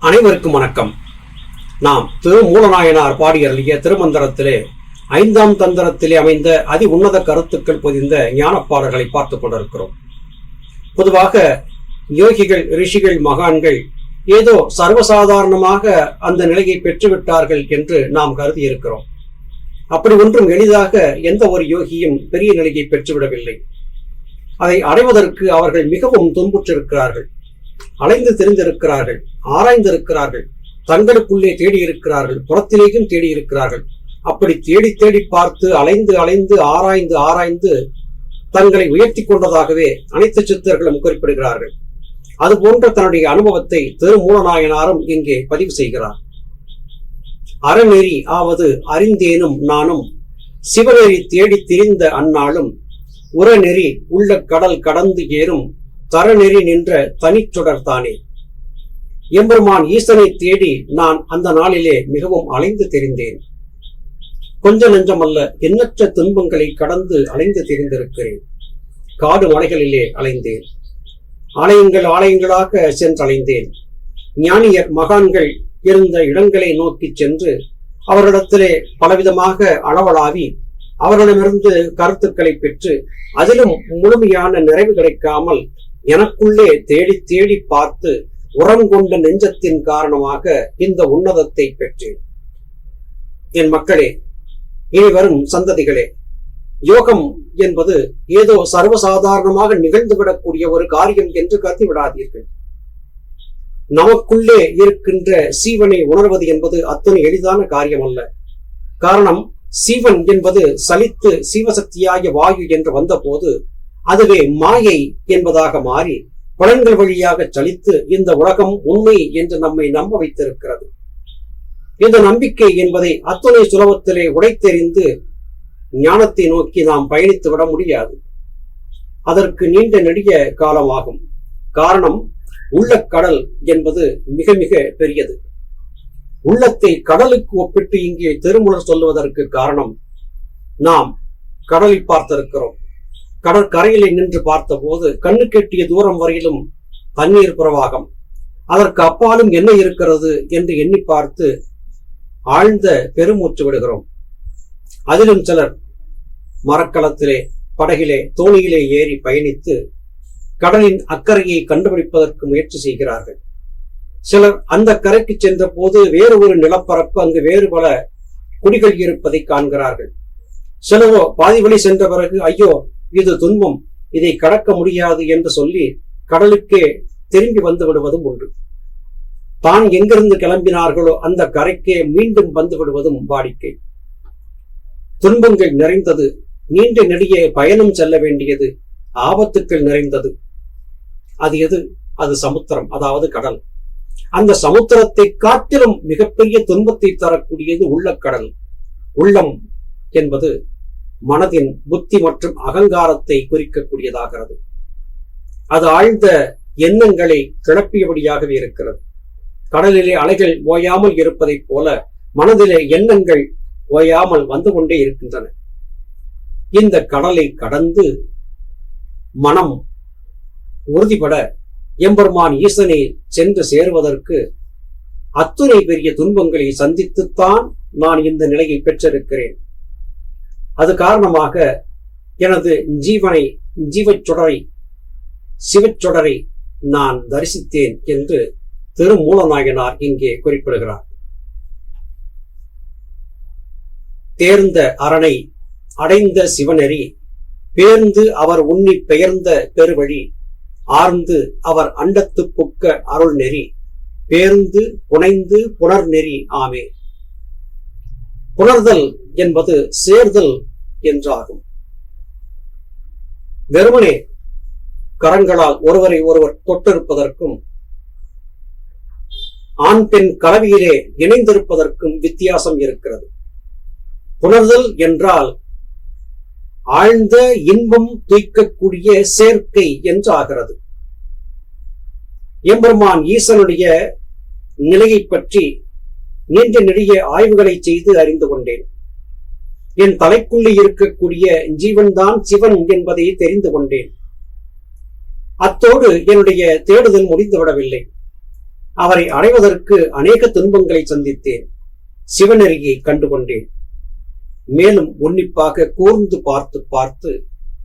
அனைவருக்கும் வணக்கம். நாம் திருமூலநாயனார் பாடியருளிய திருமந்திரத்திலே ஐந்தாம் தந்திரத்திலே அமைந்த அதி உன்னத கருத்துக்கள் பொதிந்த ஞானப்பாடல்களை பார்த்துக் கொண்டிருக்கிறோம். பொதுவாக யோகிகள் ரிஷிகள் மகான்கள் ஏதோ சர்வசாதாரணமாக அந்த நிலையை பெற்றுவிட்டார்கள் என்று நாம் கருதி இருக்கிறோம். அப்படி ஒன்றும் எளிதாக எந்த ஒரு யோகியும் பெரிய நிலையை பெற்றுவிடவில்லை. அதை அடைவதற்கு அவர்கள் மிகவும் துன்புற்றிருக்கிறார்கள். அலைந்து தெரிந்திருக்கிறார்கள் ஆராய்ந்திருக்கிறார்கள் தங்களுக்குள்ளே தேடி இருக்கிறார்கள் புறத்திலேயும் தேடி இருக்கிறார்கள் அப்படி தேடி தேடி பார்த்து அலைந்து அலைந்து ஆராய்ந்து ஆராய்ந்து தங்களை உயர்த்தி கொண்டதாகவே அனைத்து சித்தர்களும் குறிப்பிடுகிறார்கள் அது போன்ற தன்னுடைய அனுபவத்தை திருமூலநாயனாரும் இங்கே பதிவு செய்கிறார். அறநெறி ஆவது அறிந்தேனும் நானும் சிவநெறி தேடி திரிந்த அந்நாளும் உரநெறி உள்ள கடல் கடந்து ஏறும் தரநெறி நின்ற தனிச்சுடர் தானே எம்பெருமான் ஈசனை தேடி நான் அந்த நாளிலே மிகவும் அலைந்து தெரிந்தேன். கொஞ்ச நெஞ்சமல்ல எண்ணற்ற துன்பங்களை கடந்து அலைந்து தெரிந்திருக்கிறேன். காடு மலைகளிலே அலைந்தேன். ஆலயங்கள் ஆலயங்களாக சென்றலைந்தேன். ஞானியர் மகான்கள் இருந்த இடங்களை நோக்கி சென்று அவரிடத்திலே பலவிதமாக அளவலாவி அவர்களிடமிருந்து கருத்துக்களை பெற்று அதிலும் முழுமையான நிறைவு கிடைக்காமல் எனக்குள்ளே தேடி தேடி பார்த்து உரம் கொண்ட நெஞ்சத்தின் காரணமாக இந்த உன்னதத்தை பெற்றேன். என் மக்களே இனி வரும் சந்ததிகளே யோகம் என்பது ஏதோ சர்வசாதாரணமாக நிகழ்ந்துவிடக்கூடிய ஒரு காரியம் என்று கருதி விடாதீர்கள் நமக்குள்ளே இருக்கின்ற சீவனை உணர்வது என்பது அத்தனை எளிதான காரியம் அல்ல காரணம் சீவன் என்பது சலித்து சீவசக்தியாகிய வாயு என்று வந்தபோது அதுவே மாயை என்பதாக மாறி புலன்கள் வழியாக சலித்து இந்த உலகம் உண்மை என்று நம்மை நம்ப வைத்திருக்கிறது. இந்த நம்பிக்கை என்பதை அத்துணை சுலபத்திலே உடைத்தெறிந்து ஞானத்தை நோக்கி நாம் பயணித்து விட முடியாது. அதற்கு நீண்ட நெடிய காலமாகும். காரணம் உள்ள கடல் என்பது மிக மிக பெரியது. உள்ளத்தை கடலுக்கு ஒப்பிட்டு இங்கே திருமுலர் சொல்லுவதற்கு காரணம் நாம் கடலை பார்த்திருக்கிறோம். கடற்கரையிலே நின்று பார்த்தபோது கண்ணு கெட்டிய தூரம் வரையிலும் தண்ணீர் பிரவாகம். அதற்கு அப்பாலும் என்ன இருக்கிறது என்று எண்ணி பார்த்து ஆழ்ந்த பெருமூச்சு விடுகிறோம். அதிலும் சிலர் மரக்களத்திலே படகிலே தோணியிலே ஏறி பயணித்து கடலின் அக்கறையை கண்டுபிடிப்பதற்கு முயற்சி செய்கிறார்கள். சிலர் அந்த கரைக்கு சென்ற போது வேறு ஒரு நிலப்பரப்பு அங்கு வேறு பல குடிகள் இருப்பதை காண்கிறார்கள். சிலரோ பாதி வழி சென்ற பிறகு ஐயோ இது துன்பம். இதை கடக்க முடியாது என்று சொல்லி கடலுக்கே திரும்பி வந்து விடுவதும் உண்டு. தான் எங்கிருந்து கிளம்பினார்களோ அந்த கரைக்கே மீண்டும் வந்து விடுவதும் வாடிக்கை. துன்பங்கள் நிறைந்தது. நீண்ட நெடிய பயணம் செல்ல வேண்டியது ஆபத்துக்கள் நிறைந்தது. அது எது? அது சமுத்திரம் அதாவது கடல். அந்த சமுத்திரத்தை காட்டிலும் மிகப்பெரிய துன்பத்தை தரக்கூடியது உள்ளக்கடல் உள்ளம் என்பது மனதின் புத்தி மற்றும் அகங்காரத்தை குறிக்கக்கூடியதாகிறது. அது ஆழ்ந்த எண்ணங்களை கிளப்பியபடியாகவே இருக்கிறது. கடலிலே அலைகள் ஓயாமல் இருப்பதைப் போல மனதிலே எண்ணங்கள் ஓயாமல் வந்து கொண்டே இருக்கின்றன. இந்த கடலை கடந்து மனம் உறுதிபட எம்பெருமான் ஈசனை சென்று சேருவதற்கு அத்துணை பெரிய துன்பங்களை சந்தித்துத்தான் நான் இந்த நிலையை பெற்றிருக்கிறேன். அது காரணமாக எனது ஜீவனை ஜீவச் சுடரை சிவச்சுடரை நான் தரிசித்தேன் என்று திருமூலநாயனார் இங்கே குறிப்பிடுகிறார். தேர்ந்த அரணை அடைந்த சிவநெறி பேர்ந்து அவர் உன்னி பெயர்ந்த பெருவழி ஆர்ந்து அவர் அண்டத்து புக்க அருள் நெறி பேர்ந்து புனைந்து புனர் நெறி ஆமே. புணர்தல் என்பது சேர்தல் என்றாகும். வெறுமனே கரங்களால் ஒருவரை ஒருவர் தொட்டிருப்பதற்கும் ஆண் பெண் கலவியிலே இணைந்திருப்பதற்கும் வித்தியாசம் இருக்கிறது. புணர்தல் என்றால் ஆழ்ந்த இன்பம் துய்க்கக்கூடிய சேர்க்கை என்று ஆகிறது எம்பெருமான் ஈசனுடைய நிலையை பற்றி நீண்ட நெடிய ஆய்வுகளை செய்து அறிந்து கொண்டேன். என் தலைக்குள்ளே இருக்கக்கூடிய ஜீவன்தான் சிவன் என்பதை தெரிந்து கொண்டேன். அத்தோடு என்னுடைய தேடுதல் முடிந்துவிடவில்லை. அவரை அடைவதற்கு அநேக துன்பங்களை சந்தித்தேன். சிவநெறியை கண்டுகொண்டேன். மேலும் உன்னிப்பாக கூர்ந்து பார்த்து பார்த்து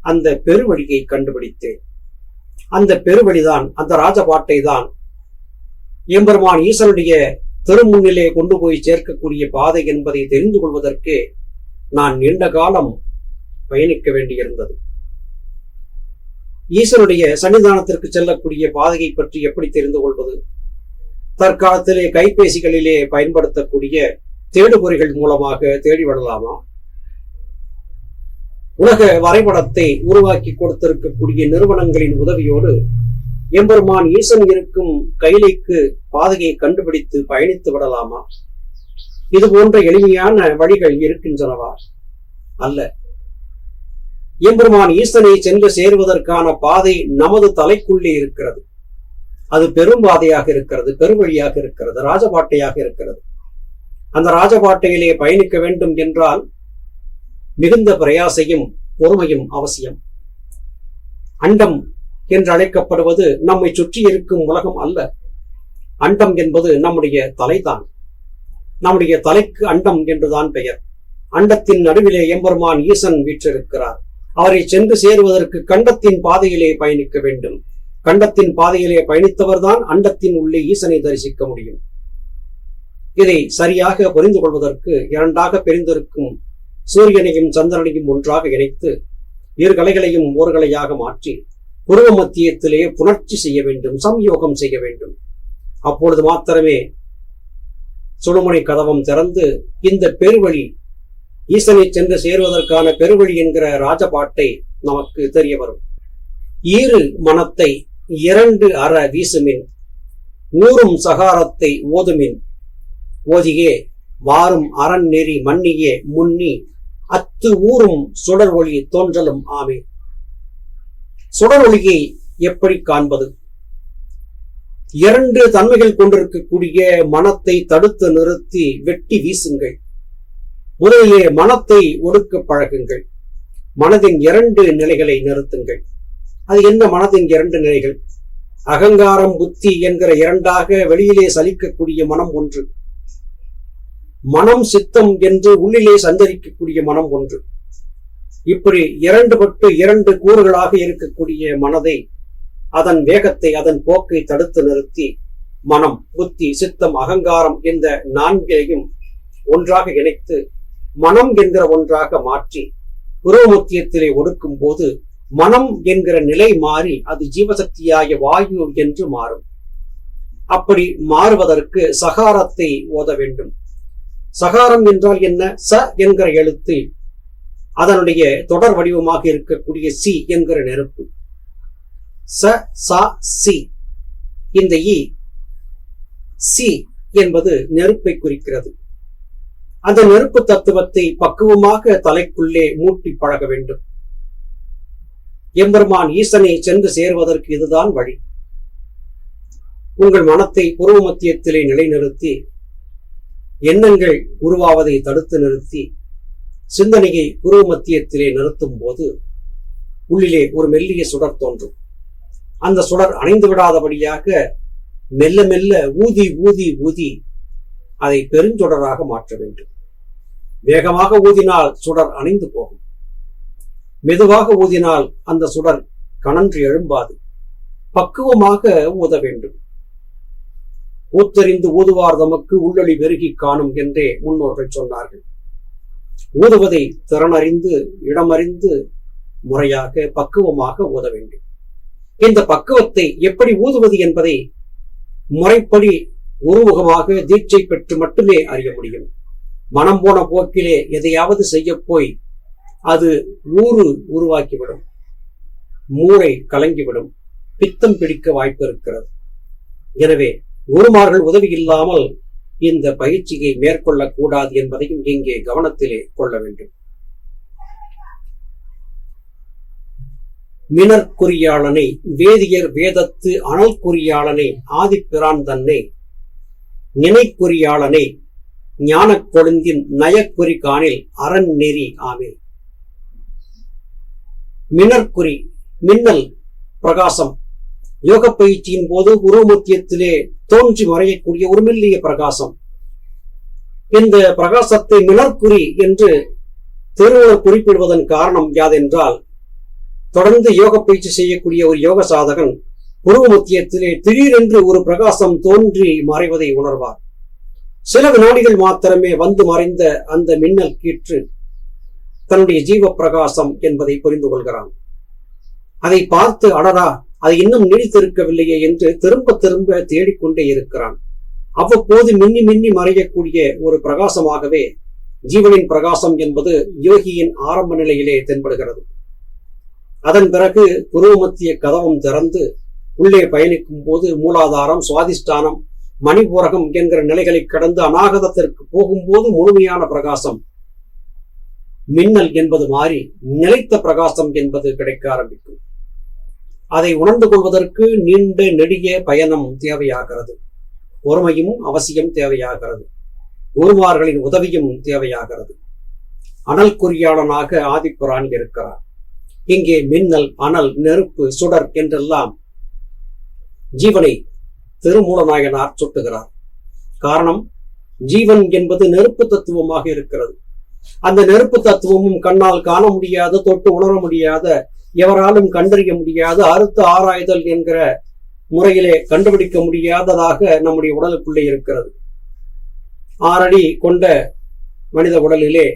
அந்த பெருவழியை கண்டுபிடித்தேன். அந்த பெருவழிதான் அந்த ராஜபாட்டை தான் எம்பெருமான் ஈசனுடைய திருமுன்னிலே கொண்டு போய் சேர்க்கக்கூடிய பாதை என்பதை தெரிந்து கொள்வதற்கு நான் நீண்ட காலம் பயணிக்க வேண்டியிருந்தது. ஈசனுடைய சன்னிதானத்திற்கு செல்லக்கூடிய பாதையை பற்றி எப்படி தெரிந்து கொள்வது? தற்காலத்திலே கைபேசிகளிலே பயன்படுத்தக்கூடிய தேடுபொறிகள் மூலமாக தேடி விடலாமா உலக வரைபடத்தை உருவாக்கி கொடுத்திருக்கக்கூடிய நிறுவனங்களின் உதவியோடு எம்பெருமான் ஈசன் இருக்கும் கைலைக்கு பாதையை கண்டுபிடித்து பயணித்து விடலாமா? இது போன்ற எளிமையான வழிகள் இருக்கின்றனவா? அல்ல. எம்பெருமான் ஈசனை சென்று சேருவதற்கான பாதை நமது தலைக்குள்ளே இருக்கிறது. அது பெரும் பாதையாக இருக்கிறது பெருவழியாக இருக்கிறது ராஜபாட்டையாக இருக்கிறது. அந்த ராஜபாட்டையிலே பயணிக்க வேண்டும் என்றால் மிகுந்த பிரயாசையும் பொறுமையும் அவசியம். அண்டம் என்று அழைக்கப்படுவது நம்மை சுற்றி இருக்கும் உலகம் அல்ல. அண்டம் என்பது நம்முடைய தலைதான். நம்முடைய தலைக்கு அண்டம் என்றுதான் பெயர். அண்டத்தின் நடுவிலே எம்பெருமான் ஈசன் வீற்றிருக்கிறார். அவரை சென்று சேருவதற்கு கண்டத்தின் பாதையிலே பயணிக்க வேண்டும். கண்டத்தின் பாதையிலே பயணித்தவர்தான் அண்டத்தின் உள்ளே ஈசனை தரிசிக்க முடியும். இதை சரியாக புரிந்து கொள்வதற்கு இரண்டாக பிரிந்திருக்கும் சூரியனையும் சந்திரனையும் ஒன்றாக இணைத்து இரு கலைகளையும் ஓர்களையாக மாற்றி புருவ மத்தியத்திலே புணர்ச்சி செய்ய வேண்டும் சம்யோகம் செய்ய வேண்டும். அப்பொழுது மாத்திரமே சுடுமுனை கதவம் திறந்து இந்த பெருவழி ஈசனை சென்று சேருவதற்கான பெருவழி என்கிற ராஜபாட்டை நமக்கு தெரிய வரும். ஈறு மனத்தை இரண்டு அற வீசுமின் நூறும் சகாரத்தை ஓதுமின். ஓதியே வாரும் அறநெறி நெறி மன்னியே முன்னி அத்து ஊறும் சுடர் ஒளி தோன்றலும் ஆமே சுடர் எப்படி காண்பது? இரண்டு தன்மைகள் கொண்டிருக்கக்கூடிய மனத்தை தடுத்து நிறுத்தி வெட்டி வீசுங்கள். முதலிலே மனத்தை ஒடுக்க பழகுங்கள். மனதின் இரண்டு நிலைகளை நிறுத்துங்கள். அது என்ன மனதின் இரண்டு நிலைகள்? அகங்காரம் புத்தி என்கிற இரண்டாக வெளியிலே சலிக்கக்கூடிய மனம் ஒன்று. மனம் சித்தம் என்று உள்ளிலே சஞ்சரிக்கக்கூடிய மனம் ஒன்று. இப்படி இரண்டு பட்டு இரண்டு கூறுகளாக இருக்கக்கூடிய மனதை அதன் வேகத்தை அதன் போக்கை தடுத்து நிறுத்தி மனம் புத்தி சித்தம் அகங்காரம் இந்த நான்கையும் ஒன்றாக இணைத்து மனம் என்கிற ஒன்றாக மாற்றி புரோமுத்தியத்திலே ஒடுக்கும் போது மனம் என்கிற நிலை மாறி அது ஜீவசக்தியாகிய வாயு என்று மாறும். அப்படி மாறுவதற்கு சகாரத்தை ஓத வேண்டும். சகாரம் என்றால் என்ன? ச என்கிற எழுத்து அதனுடைய தொடர் வடிவமாக இருக்கக்கூடிய சி என்கிற நெருப்பு. ச சா சி. இந்த e, இ சி என்பது நெருப்பை குறிக்கிறது. அந்த நெருப்பு தத்துவத்தை பக்குவமாக தலைக்குள்ளே மூட்டி பழக வேண்டும். எம்பெருமான் ஈசனை சென்று சேருவதற்கு இதுதான் வழி. உங்கள் மனத்தை புருவ மத்தியத்திலே நிலைநிறுத்தி எண்ணங்கள் உருவாவதை தடுத்து நிறுத்தி சிந்தனையை குரு மத்தியத்திலே நிறுத்தும் போது உள்ளிலே ஒரு மெல்லிய சுடர் தோன்றும். அந்த சுடர் அணைந்து விடாதபடியாக மெல்ல மெல்ல ஊதி ஊதி ஊதி அதை பெருஞ்சொடராக மாற்ற வேண்டும். வேகமாக ஊதினால் சுடர் அணைந்து போகும். மெதுவாக ஊதினால் அந்த சுடர் கணன்று எழும்பாது. பக்குவமாக ஊத வேண்டும். ஊத்தறிந்து ஊதுவார் தமக்கு உள்ளொளி பெருகி காணும் என்றே முன்னோர்கள் சொன்னார்கள். ஓதுவதை திறனறிந்து இடமறிந்து முறையாக பக்குவமாக ஓத வேண்டும். இந்த பக்குவத்தை எப்படி ஊதுவது என்பதை முறைப்படி உருமுகமாக தீட்சை பெற்று மட்டுமே அறிய முடியும். மனம் போன போக்கிலே எதையாவது செய்ய போய் அது ஊறு உருவாக்கிவிடும். மூளை கலங்கிவிடும். பித்தம் பிடிக்க வாய்ப்பு இருக்கிறது. எனவே குருமார்கள் உதவி இல்லாமல் இந்த பயிற்சியை மேற்கொள்ளக்கூடாது என்பதையும் இங்கே கவனத்திலே கொள்ள வேண்டும். மினற்குறியாளனை வேதியர் வேதத்து அனல் குறியாளனை ஆதிப்பிரான் தன்னை நினைக்குறியாளனை ஞானக் கொழுந்தின் நயக்குறி காணில் அரண் நெறி ஆமே. மினற்குறி மின்னல் பிரகாசம். யோக பயிற்சியின் போது உருவமத்தியத்திலே தோன்றி மறையக்கூடிய ஒரு மெல்லிய பிரகாசம். இந்த பிரகாசத்தை மிளர்குறி என்று திருவள்ளுவர் குறிப்பிடுவதன் காரணம் யாதென்றால் தொடர்ந்து யோக பயிற்சி செய்யக்கூடிய ஒரு யோக சாதகன் உருவ மத்தியத்திலே திடீரென்று ஒரு பிரகாசம் தோன்றி மறைவதை உணர்வார். சில வினாடிகள் மாத்திரமே வந்து மறைந்த அந்த மின்னல் கீற்று தன்னுடைய ஜீவ பிரகாசம் என்பதை புரிந்து கொள்கிறான். அதை பார்த்து அடடா அது இன்னும் நீடித்திருக்கவில்லையே என்று திரும்ப திரும்ப தேடிக்கொண்டே இருக்கிறான். அவ்வப்போது மின்னி மின்னி மறையக்கூடிய ஒரு பிரகாசமாகவே ஜீவனின் பிரகாசம் என்பது யோகியின் ஆரம்ப நிலையிலே தென்படுகிறது. அதன் பிறகு புருவமத்திய கதவம் திறந்து உள்ளே பயணிக்கும் போது மூலாதாரம் சுவாதிஷ்டானம் மணிபூரகம் என்கிற நிலைகளை கடந்து அநாகதத்திற்கு போகும்போது முழுமையான பிரகாசம். மின்னல் என்பது மாறி நிலைத்த பிரகாசம் என்பது கிடைக்க ஆரம்பிக்கும். அதை உணர்ந்து கொள்வதற்கு நீண்ட நெடிய பயணம் தேவையாகிறது. பொறுமையும் அவசியம் தேவையாகிறது. குருமார்களின் உதவியும் தேவையாகிறது. அனல் குறியாளனாக ஆதிப்புரான் இருக்கிறார். இங்கே மின்னல் அனல் நெருப்பு சுடர் என்றெல்லாம் ஜீவனை திருமூலநாயகனார் சுட்டுகிறார். காரணம் ஜீவன் என்பது நெருப்பு தத்துவமாக இருக்கிறது. அந்த நெருப்பு தத்துவமும் கண்ணால் காண முடியாத தொட்டு உணர முடியாத எவராலும் கண்டறிய முடியாத அறுத்து ஆராய்தல் என்கிற முறையிலே கண்டுபிடிக்க முடியாததாக நம்முடைய உடலுக்குள்ளே இருக்கிறது. ஆறடி கொண்ட மனித உடலிலே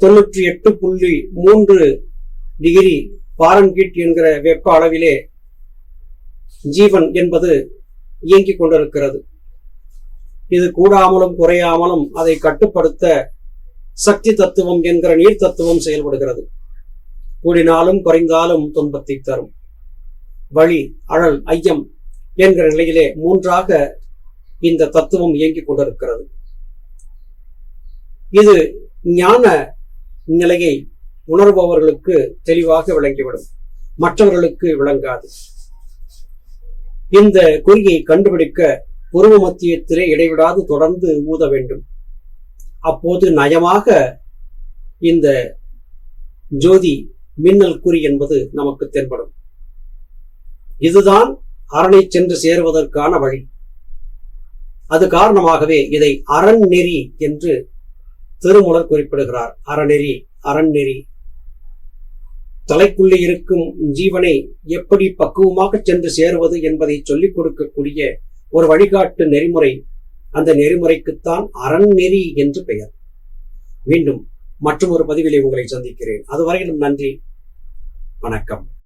தொன்னூற்றி எட்டு புள்ளி மூன்று டிகிரி பாரன்கீட் என்கிற வெப்ப அளவிலே ஜீவன் என்பது இயங்கிக் கொண்டிருக்கிறது. இது கூடாமலும் குறையாமலும் அதை கட்டுப்படுத்த சக்தி தத்துவம் என்கிற நீர் தத்துவம் செயல்படுகிறது. கூடினாலும் குறைந்தாலும் துன்பத்தை தரும். வழி அழல் ஐயம் என்கிற நிலையிலே மூன்றாக இந்த தத்துவம் இயங்கிக் கொண்டிருக்கிறது. இது ஞான நிலையை உணர்பவர்களுக்கு தெளிவாக விளங்கிவிடும். மற்றவர்களுக்கு விளங்காது. இந்த குறியை கண்டுபிடிக்க உருவ மத்தியத்திலே இடைவிடாது தொடர்ந்து ஊத வேண்டும். அப்போது நயமாக இந்த ஜோதி மின்னல் குறி என்பது நமக்கு தென்படும். இதுதான் அரணை சென்று சேருவதற்கான வழி. அது காரணமாகவே இதை அறநெறி என்று திருமுலர் குறிப்பிடுகிறார். அறநெறி அறநெறி. தலைக்குள்ளே இருக்கும் ஜீவனை எப்படி பக்குவமாக சென்று சேருவது என்பதை சொல்லிக் கொடுக்கக்கூடிய ஒரு வழிகாட்டு நெறிமுறை. அந்த நெறிமுறைக்குத்தான் அறநெறி என்று பெயர். மீண்டும் மற்றும் ஒரு பதிவிலே உங்களை சந்திக்கிறேன். அதுவரையிலும் நன்றி வணக்கம்.